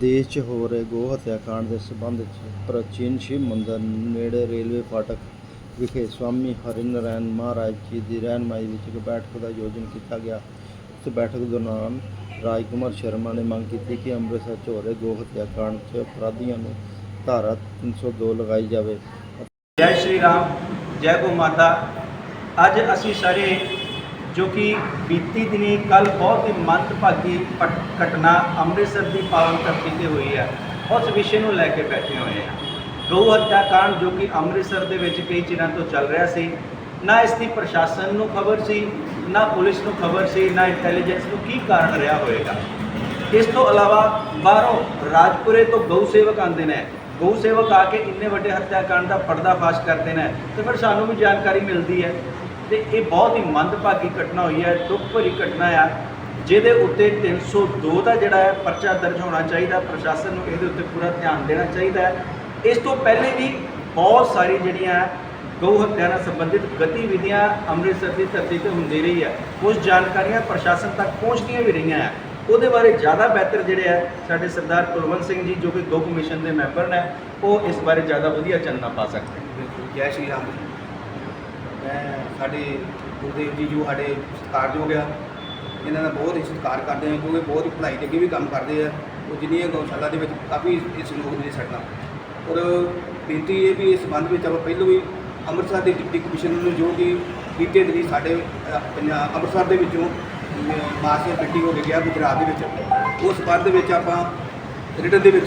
ਦੇਸ਼ 'ਚ ਹੋ ਰਹੇ ਗੋ ਹੱਤਿਆ ਕਾਂਡ ਦੇ ਸਬੰਧ 'ਚ ਪ੍ਰਾਚੀਨ ਸ਼ਿਵ ਮੰਦਰ ਨੇੜੇ ਰੇਲਵੇ ਫਾਟਕ ਵਿਖੇ ਸਵਾਮੀ ਹਰਿਨਰਾਇਣ ਮਹਾਰਾਜ ਜੀ ਦੀ ਰਹਿਨਮਾਈ ਵਿੱਚ ਇੱਕ ਬੈਠਕ ਦਾ ਆਯੋਜਨ ਕੀਤਾ ਗਿਆ। ਇਸ ਬੈਠਕ ਦੌਰਾਨ ਰਾਜਕੁਮਾਰ ਸ਼ਰਮਾ ਨੇ ਮੰਗ ਕੀਤੀ ਕਿ ਅੰਮ੍ਰਿਤਸਰ 'ਚ ਹੋ ਰਹੇ ਗੋ ਹੱਤਿਆ ਕਾਂਡ 'ਚ ਅਪਰਾਧੀਆਂ ਨੂੰ ਧਾਰਾ 302 ਲਗਾਈ ਜਾਵੇ। ਜੈ ਸ਼੍ਰੀ ਰਾਮ, ਜੈ ਗੋ ਮਾਤਾ। ਅੱਜ ਅਸੀਂ ਸਾਰੇ ਜੋ ਕਿ ਬੀਤੀ ਦਿਨੀ ਕੱਲ ਬਹੁਤ ਹੀ ਮੰਦਭਾਗੀ ਪਟ- ਘਟਨਾ ਅੰਮ੍ਰਿਤਸਰ ਦੀ ਪਾਵਨ ਧਰਤੀ ਤੇ ਹੋਈ ਹੈ। ਉਸ ਵਿਸ਼ੇ ਨੂੰ ਲੈ ਕੇ ਬੈਠੇ ਹੋਏ ਹਾਂ। ਗਊ ਹੱਤਿਆ ਕਾਂਡ ਜੋ ਕਿ ਅੰਮ੍ਰਿਤਸਰ ਦੇ ਵਿੱਚ ਕਈ ਚਿਰਾਂ ਤੋਂ ਚੱਲ ਰਿਹਾ ਸੀ, ਨਾ ਇਸ ਦੀ ਪ੍ਰਸ਼ਾਸਨ ਨੂੰ ਖਬਰ ਸੀ, ਨਾ ਪੁਲਿਸ ਨੂੰ ਖਬਰ ਸੀ, ਨਾ ਇੰਟੈਲੀਜੈਂਸ ਨੂੰ ਕੀ ਕਾਰਨ ਰਿਹਾ ਹੋਵੇਗਾ। ਇਸ ਤੋਂ ਇਲਾਵਾ ਬਾਹਰੋਂ ਰਾਜਪੁਰੇ ਤੋਂ ਗਊ ਸੇਵਕ ਆਉਂਦੇ ਨੇ। ਗਊ ਸੇਵਕ ਆ ਕੇ ਇੰਨੇ ਵੱਡੇ ਹੱਤਿਆਕਾਂਡ ਦਾ ਪਰਦਾਫਾਸ਼ ਕਰਦੇ ਨੇ, ਤੇ ਫਿਰ ਸਾਨੂੰ ਵੀ ਜਾਣਕਾਰੀ ਮਿਲਦੀ ਹੈ। ਤੇ ਇਹ ਬਹੁਤ ਹੀ ਮੰਦਭਾਗੀ ਘਟਨਾ ਹੋਈ ਹੈ, ਦੁੱਖ ਭਰੀ ਘਟਨਾ ਆ, ਜਿਹਦੇ ਉੱਤੇ 302 ਦਾ ਜਿਹੜਾ ਹੈ ਪਰਚਾ ਦਰਜ ਹੋਣਾ ਚਾਹੀਦਾ, ਪ੍ਰਸ਼ਾਸਨ ਨੂੰ ਇਹਦੇ ਉੱਤੇ ਪੂਰਾ ਧਿਆਨ ਦੇਣਾ ਚਾਹੀਦਾ ਹੈ। ਇਸ ਤੋਂ ਪਹਿਲੇ ਵੀ ਬਹੁਤ ਸਾਰੀ ਜਿਹੜੀਆਂ ਗਊ ਹੱਤਿਆ ਨਾਲ ਸੰਬੰਧਿਤ ਗਤੀਵਿਧੀਆਂ ਅੰਮ੍ਰਿਤਸਰ ਦੀ ਧਰਤੀ ਤੇ ਹੁੰਦੀ ਰਹੀ ਹੈ। ਕੁਝ ਜਾਣਕਾਰੀਆਂ ਪ੍ਰਸ਼ਾਸਨ ਤੱਕ ਪਹੁੰਚਦੀਆਂ ਵੀ ਰਹੀਆਂ ਹੈ ਉਹਦੇ ਬਾਰੇ ਜ਼ਿਆਦਾ ਬਿਹਤਰ ਜਿਹੜੇ ਹੈ ਸਾਡੇ ਸਰਦਾਰ ਕੁਲਵੰਤ ਸਿੰਘ ਜੀ, ਜੋ ਕਿ ਗਊ ਕਮਿਸ਼ਨ ਦੇ ਮੈਂਬਰ ਨੇ, ਉਹ ਇਸ ਬਾਰੇ ਜ਼ਿਆਦਾ ਵਧੀਆ ਚਾਨਣਾ ਪਾ ਸਕਦੇ ਨੇ। ਬਿਲਕੁਲ, ਜੈ ਸ਼੍ਰੀ ਰਾਮ ਜੀ। ਮੈਂ ਸਾਡੇ ਗੁਰਦੇਵ ਜੀ ਜੋ ਸਾਡੇ ਸਤਿਕਾਰਯੋਗ ਆ ਇਹਨਾਂ ਦਾ ਬਹੁਤ ਹੀ ਸਤਿਕਾਰ ਕਰਦੇ ਹਾਂ ਕਿਉਂਕਿ ਬਹੁਤ ਹੀ ਪੜ੍ਹਾਈ ਦੇ ਅੱਗੇ ਵੀ ਕੰਮ ਕਰਦੇ ਆ। ਉਹ ਜਿੰਨੀਆਂ ਗਊਸ਼ਾਲਾ ਦੇ ਵਿੱਚ ਕਾਫੀ ਇਸ ਲੋਕ ਨੇ ਸਾਡੇ ਔਰ ਬੇਨਤੀ ਇਹ ਵੀ ਇਸ ਸੰਬੰਧ ਵਿੱਚ ਆਪਾਂ ਪਹਿਲਾਂ ਵੀ ਅੰਮ੍ਰਿਤਸਰ ਦੇ ਡਿਪਟੀ ਕਮਿਸ਼ਨਰ ਨੂੰ ਜੋ ਕਿ ਬੀਤੇ ਦਿਨੀ ਸਾਡੇ ਅ, ਪੰਜਾਬ ਅੰਮ੍ਰਿਤਸਰ ਦੇ ਵਿੱਚੋਂ ਮਾਸਿਆ ਮੀਟਿੰਗ ਹੋ ਕੇ ਗਿਆ ਗੁਜਰਾਤ ਦੇ ਵਿੱਚ। ਉਸ ਸੰਬੰਧ ਵਿੱਚ ਆਪਾਂ ਰਿਟਨ ਦੇ ਵਿੱਚ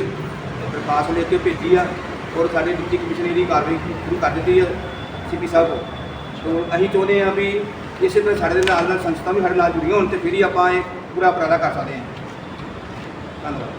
ਦਰਖਾਸਤ ਲੈ ਕੇ ਭੇਜੀ ਆ। ਔਰ ਸਾਡੇ ਡਿਪਟੀ ਕਮਿਸ਼ਨਰ ਦੀ ਕਾਰਵਾਈ ਸ਼ੁਰੂ ਕਰ ਦਿੱਤੀ ਹੈ ਸੀਪੀ ਸਾਹਿਬ ਸੋ ਅਸੀਂ ਚਾਹੁੰਦੇ ਹਾਂ ਵੀ ਇਸੇ ਤਰ੍ਹਾਂ ਸਾਡੇ ਦੇ ਨਾਲ ਨਾਲ ਸੰਸਥਾ ਵੀ ਸਾਡੇ ਨਾਲ ਜੁੜੀਆਂ ਹੋਣ ਤੇ ਫਿਰ ਹੀ ਆਪਾਂ ਇਹ ਪੂਰਾ ਉਪਰਾਲਾ ਕਰ ਸਕਦੇ ਹਾਂ। ਧੰਨਵਾਦ।